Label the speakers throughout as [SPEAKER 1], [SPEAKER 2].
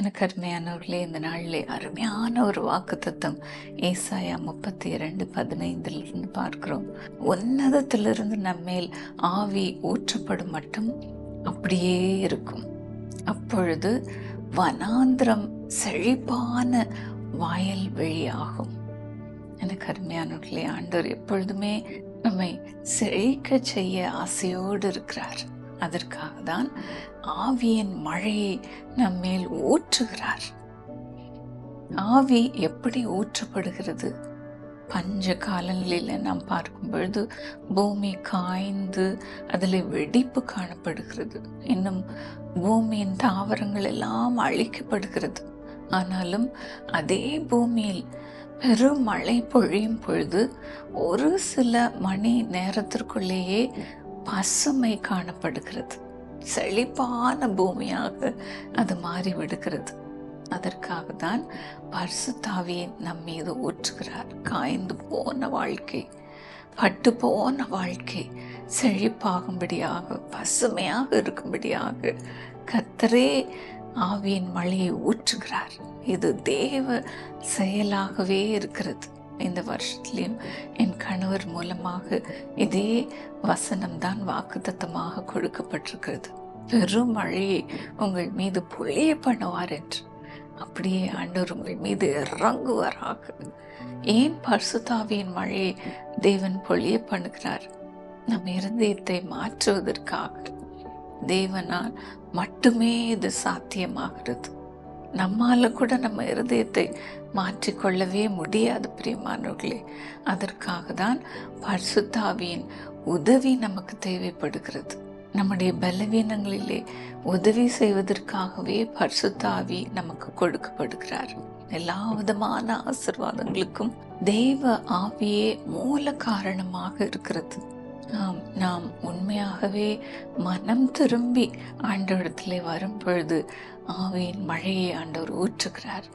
[SPEAKER 1] எனக்கு அருமையானவர்களே இந்த நாளிலே அருமையான ஒரு வாக்கு தத்துவம் ஏசாயா முப்பத்தி இரண்டு பதினைந்திலிருந்து பார்க்கிறோம் உன்னதத்திலிருந்து நம்மேல் ஆவி ஊற்றப்படும் மட்டும் அப்படியே இருக்கும் அப்பொழுது வனாந்திரம் செழிப்பான வாயல் வெளியாகும் எனக்கு அருமையானவர்களே ஆண்டவர் எப்பொழுதுமே நம்மை செழிக்க செய்ய ஆசையோடு இருக்கிறார் அதற்காக தான் ஆவியின் மழையை நம்மேல் ஊற்றுகிறார் ஆவி எப்படி ஊற்றப்படுகிறது பஞ்ச காலங்களில் நாம் பார்க்கும் பொழுது பூமி காய்ந்து அதில் வெடிப்பு காணப்படுகிறது இன்னும் பூமியின் தாவரங்கள் எல்லாம் அழிக்கப்படுகிறது ஆனாலும் அதே பூமியில் பெரும் மழை பொழியும் பொழுது ஒரு சில மணி நேரத்திற்குள்ளேயே பசுமை காணப்படுகிறது செழிப்பான பூமியாக அது மாறி விடுகிறது அதற்காக தான் பர்சுத்தாவியை நம் மீது ஊற்றுகிறார் காய்ந்து போன வாழ்க்கை பட்டு போன வாழ்க்கை செழிப்பாகும்படியாக பசுமையாக இருக்கும்படியாக கத்தரே ஆவியின் மழையை ஊற்றுகிறார் இது தேவ செயலாகவே இருக்கிறது இந்த வருஷத்துலேயும் என் கணவர் மூலமாக இதே வசனம்தான் வாக்குத்தத்தமாக கொடுக்கப்பட்டிருக்கிறது பெரும் மழையை உங்கள் மீது பொழிய பண்ணுவார் என்று அப்படியே ஆண்டவர் உங்கள் மீது இறங்குவாராக ஏன் பர்சுதாவியின் மழையை தேவன் பொழிய பண்ணுகிறார் நம் இருதயத்தை மாற்றுவதற்காக தேவனால் மட்டுமே இது சாத்தியமாகிறது நம்மால கூட நம்ம இருதயத்தை மாற்றிக்கொள்ளவே முடியாது பிரியமானவர்களே அதற்காக தான் பர்சுத்தாவியின் உதவி நமக்கு தேவைப்படுகிறது நம்முடைய பலவீனங்களிலே உதவி செய்வதற்காகவே பர்சுத்தாவி நமக்கு கொடுக்கப்படுகிறார் எல்லா விதமான ஆசிர்வாதங்களுக்கும் தெய்வ ஆவியே மூல காரணமாக இருக்கிறது நாம் நாம் உண்மையாகவே மனம் திரும்பி ஆண்டவரத்திலே வரும் பொழுது ஆவியின் மழையை ஆண்டவர் ஊற்றுகிறார்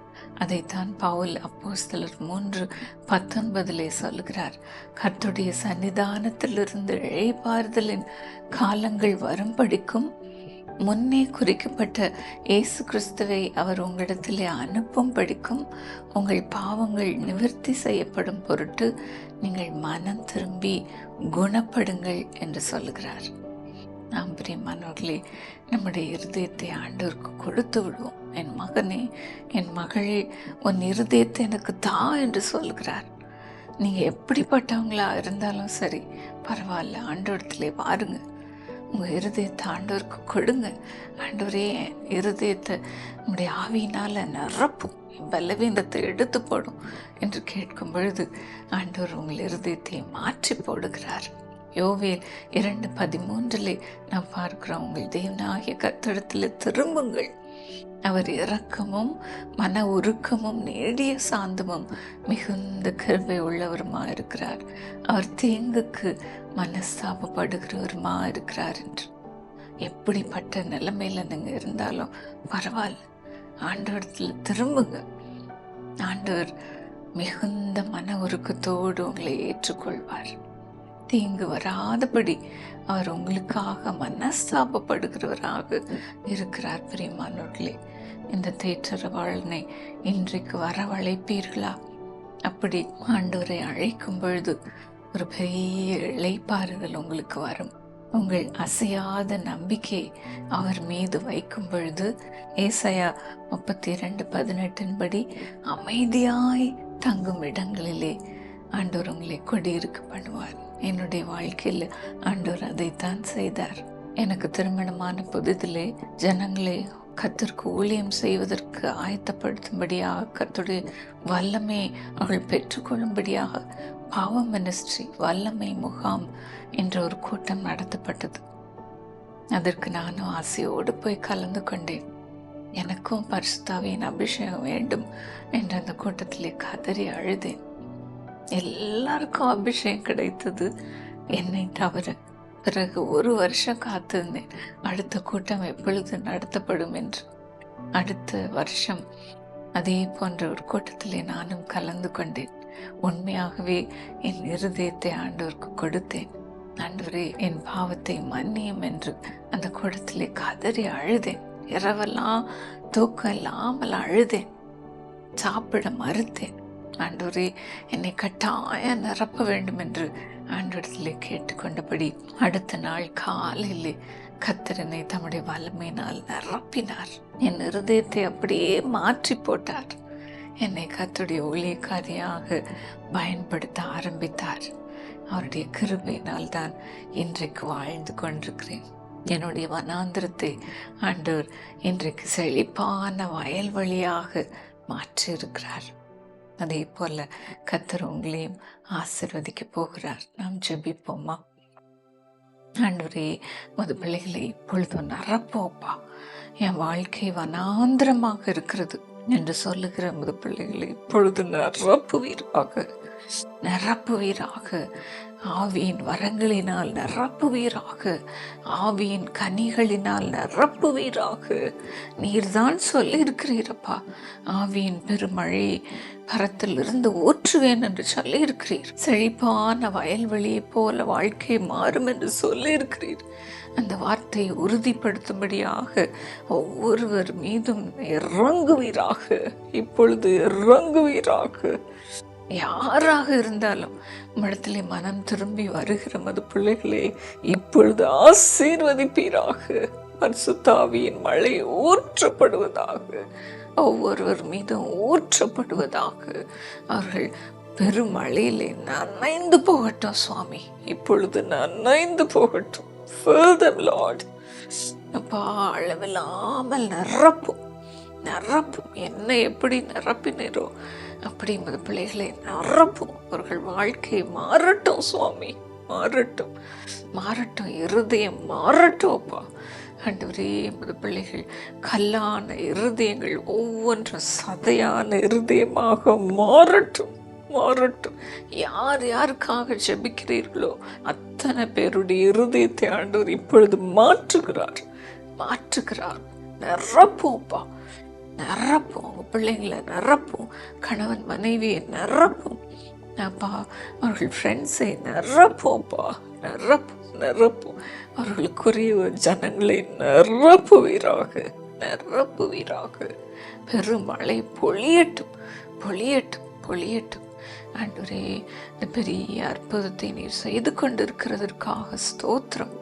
[SPEAKER 1] அதைத்தான் பவுல் அப்போஸ்தலர் மூன்று பத்தொன்பதிலே சொல்கிறார் கத்துடைய சன்னிதானத்திலிருந்து இழைப்பாறுதலின் காலங்கள் வரும்படிக்கும் முன்னே குறிக்கப்பட்ட இயேசு கிறிஸ்துவை அவர் உங்களிடத்திலே அனுப்பும் படிக்கும் உங்கள் பாவங்கள் நிவர்த்தி செய்யப்படும் பொருட்டு நீங்கள் மனம் திரும்பி குணப்படுங்கள் என்று சொல்கிறார் நாம் பிரியமானவர்களே நம்முடைய இருதயத்தை ஆண்டவருக்கு கொடுத்து விடுவோம் என் மகனே என் மகளே உன் இருதயத்தை எனக்கு தா என்று சொல்கிறார் நீங்கள் எப்படிப்பட்டவங்களா இருந்தாலும் சரி பரவாயில்ல ஆண்டவரத்திலே பாருங்கள் உங்கள் இருதயத்தை ஆண்டவருக்கு கொடுங்க ஆண்டவரே இருதயத்தை நம்முடைய ஆவியினால் நிரப்பும் பலவீனத்தை எடுத்து போடும் என்று கேட்கும் பொழுது ஆண்டவர் உங்கள் இருதயத்தை மாற்றி போடுகிறார் யோவேல் இரண்டு பதிமூன்றில் நாம் பார்க்கிறோம் உங்கள் தேவனாகிய கத்திடத்தில் திரும்புங்கள் அவர் இரக்கமும் மன உருக்கமும் நேடிய சாந்தமும் மிகுந்த கருவை உள்ளவருமா இருக்கிறார் அவர் தேங்குக்கு மனஸ்தாபப்படுகிறவருமா இருக்கிறார் என்று எப்படிப்பட்ட நிலைமையில் நீங்கள் இருந்தாலும் பரவாயில்ல ஆண்டவரத்தில் திரும்புங்க ஆண்டவர் மிகுந்த மன உருக்கத்தோடு உங்களை ஏற்றுக்கொள்வார் தீங்கு வராதபடி அவர் உங்களுக்காக மனஸ்தாபப்படுகிறவராக இருக்கிறார் பிரியமானோர்களே இந்த தேற்றரவாளனை இன்றைக்கு வரவழைப்பீர்களா அப்படி ஆண்டவரை அழைக்கும் பொழுது ஒரு பெரிய இழைப்பாறுதல் உங்களுக்கு வரும் உங்கள் அசையாத நம்பிக்கை அவர் மீது வைக்கும் பொழுது ஏசையா முப்பத்தி இரண்டு பதினெட்டின்படி அமைதியாய் தங்கும் இடங்களிலே ஆண்டவர் உங்களை கொடியிருக்க பண்ணுவார் என்னுடைய வாழ்க்கையில் ஆண்டவர் அதைத்தான் செய்தார் எனக்கு திருமணமான புதிதிலே ஜனங்களை கத்திற்கு ஊழியம் செய்வதற்கு ஆயத்தப்படுத்தும்படியாக கத்துடைய வல்லமை அவள் பெற்றுக்கொள்ளும்படியாக பாவ மினிஸ்ட்ரி வல்லமை முகாம் என்ற ஒரு கூட்டம் நடத்தப்பட்டது அதற்கு நானும் ஆசையோடு போய் கலந்து கொண்டேன் எனக்கும் பரிசுத்தாவின் அபிஷேகம் வேண்டும் என்று அந்த கூட்டத்திலே கதறி அழுதேன் எல்லாருக்கும் அபிஷேகம் கிடைத்தது என்னை தவிர பிறகு ஒரு வருஷம் காத்திருந்தேன் அடுத்த கூட்டம் எப்பொழுது நடத்தப்படும் என்று அடுத்த வருஷம் அதே போன்ற ஒரு கூட்டத்திலே நானும் கலந்து கொண்டேன் உண்மையாகவே என் இருதயத்தை ஆண்டவருக்கு கொடுத்தேன் ஆண்டவரே என் பாவத்தை மன்னியும் என்று அந்த கூட்டத்திலே கதறி அழுதேன் இரவெல்லாம் தூக்கம் இல்லாமல் அழுதேன் சாப்பிட மறுத்தேன் ஆண்டோரே என்னை கட்டாய நிரப்ப வேண்டும் என்று ஆண்டோடத்தில் கேட்டுக்கொண்டபடி அடுத்த நாள் காலையில் கத்திரனை தம்முடைய வல்லமையினால் நிரப்பினார் என் இருதயத்தை அப்படியே மாற்றி போட்டார் என்னை கத்துடைய ஒளியக்காரியாக பயன்படுத்த ஆரம்பித்தார் அவருடைய கிருபையினால் தான் இன்றைக்கு வாழ்ந்து கொண்டிருக்கிறேன் என்னுடைய வனாந்திரத்தை ஆண்டவர் இன்றைக்கு செழிப்பான வழியாக மாற்றியிருக்கிறார் அதே போல் கத்தர் உங்களையும் ஆசிர்வதிக்க போகிறார் நாம் ஜெபிப்போமா அன்றுரே மது பிள்ளைகளை இப்பொழுதும் நரப்போப்பா என் வாழ்க்கை வனாந்திரமாக இருக்கிறது என்று சொல்லுகிற மது பிள்ளைகளை இப்பொழுது நிரப்புவீராக நிரப்புவீராக ஆவியின் வரங்களினால் நிரப்புவீராக ஆவியின் கனிகளினால் நிரப்புவீராக நீர்தான் சொல்லியிருக்கிறீரப்பா ஆவியின் பெருமழை பரத்திலிருந்து ஊற்றுவேன் என்று சொல்லியிருக்கிறீர் செழிப்பான வயல்வெளியை போல வாழ்க்கை மாறும் என்று சொல்லியிருக்கிறீர் அந்த வார்த்தையை உறுதிப்படுத்தும்படியாக ஒவ்வொருவர் மீதும் இறங்குவீராக இப்பொழுது இறங்குவீராக யாராக இருந்தாலும் நம்மிடத்திலே மனம் திரும்பி வருகிற மது பிள்ளைகளே இப்பொழுது ஆசீர்வதிப்பீராக பரிசுத்தாவியின் மழை ஊற்றப்படுவதாக ஒவ்வொருவர் மீதும் ஊற்றப்படுவதாக அவர்கள் பெருமழையிலே நன்னைந்து போகட்டும் சுவாமி இப்பொழுது நன்னைந்து போகட்டும் அப்பா அளவில்லாமல் நிரப்பும் நிரப்பும் என்ன எப்படி நிரப்பினரோ அப்படிங்கிற பிள்ளைகளை நிரப்பும் அவர்கள் வாழ்க்கை மாறட்டும் சுவாமி மாறட்டும் மாறட்டும் இருதயம் மாறட்டும் அப்பா ஆண்டவரே எமது பிள்ளைகள் கல்லான இருதயங்கள் ஒவ்வொன்றும் சதையான இருதயமாக மாறட்டும் மாறட்டும் யார் யாருக்காக ஜபிக்கிறீர்களோ அத்தனை பேருடைய இருதயத்தை ஆண்டவர் இப்பொழுது மாற்றுகிறார் மாற்றுகிறார் நிரப்போப்பா நிரப்பும் அவங்க பிள்ளைங்களை நிரப்பும் கணவன் மனைவியை நிரப்பும் அப்பா அவர்கள் ஃப்ரெண்ட்ஸை நிரப்போம்ப்பா நிரப்பும் நிரப்பும் அவர்களுக்குரிய ஜனங்களை நிரப்புவீராக வீராக பெருமழை பொழியட்டும் பொழியட்டும் பொழியட்டும் ஆண்டவரே இந்த பெரிய அற்புதத்தை நீர் செய்து கொண்டிருக்கிறதற்காக ஸ்தோத்திரம்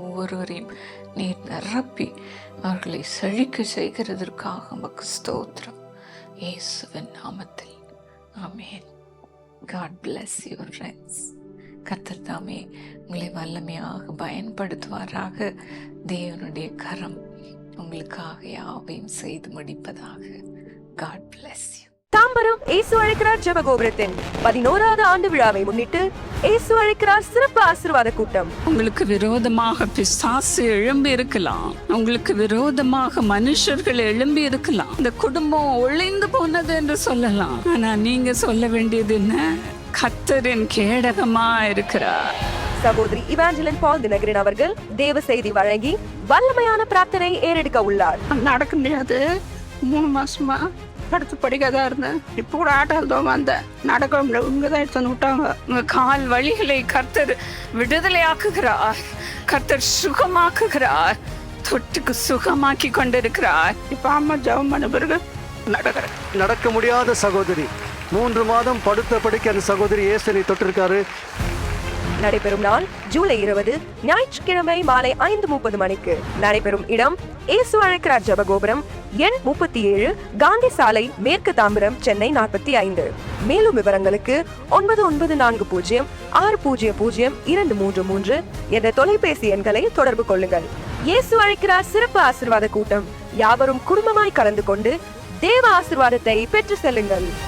[SPEAKER 1] ஒவ்வொருவரையும் நீர் நிரப்பி அவர்களை செழிக்க செய்கிறதற்காக உமக்கு ஸ்தோத்திரம் இயேசுவின் நாமத்தில் ஆமேன் காட் பிளஸ் யுவர் ஃப்ரெண்ட்ஸ் கத்தர்தாமே உங்களை வல்லமையாக பயன்படுத்துவாராக தேவனுடைய கரம் உங்களுக்காக யாவையும் செய்து முடிப்பதாக காட் பிளஸ் யூ
[SPEAKER 2] தாம்பரம் ஏசு அழைக்கிறார் கோபுரத்தின் பதினோராவது ஆண்டு விழாவை முன்னிட்டு ஏசு அழைக்கிறார் சிறப்பு ஆசிர்வாத கூட்டம்
[SPEAKER 1] உங்களுக்கு விரோதமாக பிசாசு எழும்பி இருக்கலாம் உங்களுக்கு விரோதமாக மனுஷர்கள் எழும்பி இருக்கலாம் இந்த குடும்பம் ஒளிந்து போனது என்று சொல்லலாம் ஆனா நீங்க சொல்ல வேண்டியது என்ன கத்தரின் கேடகமா இருக்கிறார்
[SPEAKER 2] சகோதரி இவாஞ்சலின் பால் தினகரின் அவர்கள் தேவ செய்தி வழங்கி வல்லமையான பிரார்த்தனை ஏறெடுக்க உள்ளார்
[SPEAKER 1] நடக்க முடியாது மூணு மாசமா படுத்து படிக்காதான் இருந்தேன் இப்போ கூட ஆட்டால் தான் அந்த நடக்க முடியல தான் எடுத்து வந்து விட்டாங்க உங்கள் கால் வழிகளை கர்த்தர் ஆக்குகிறார் கர்த்தர் சுகமாக்குகிறார் தொட்டுக்கு சுகமாக்கி கொண்டிருக்கிறார் இப்போ அம்மா ஜவம் பண்ண பிறகு நடக்கிறேன்
[SPEAKER 3] நடக்க முடியாத சகோதரி மூன்று மாதம் படுத்த படிக்க அந்த சகோதரி ஏசனை தொட்டிருக்காரு
[SPEAKER 2] நடைபெறும் நாள் ஜூலை இருபது ஞாயிற்றுக்கிழமை மாலை ஐந்து முப்பது மணிக்கு நடைபெறும் இடம் ஏசு அழைக்கிறார் ஜபகோபுரம் எண் முப்பத்தி ஏழு காந்தி சாலை மேற்கு தாம்பரம் சென்னை நாற்பத்தி ஐந்து மேலும் விவரங்களுக்கு ஒன்பது ஒன்பது நான்கு பூஜ்ஜியம் ஆறு பூஜ்ஜியம் பூஜ்ஜியம் இரண்டு மூன்று மூன்று என்ற தொலைபேசி எண்களை தொடர்பு கொள்ளுங்கள் இயேசு அழைக்கிறார் சிறப்பு ஆசிர்வாத கூட்டம் யாவரும் குடும்பமாய் கலந்து கொண்டு தேவ ஆசிர்வாதத்தை பெற்று செல்லுங்கள்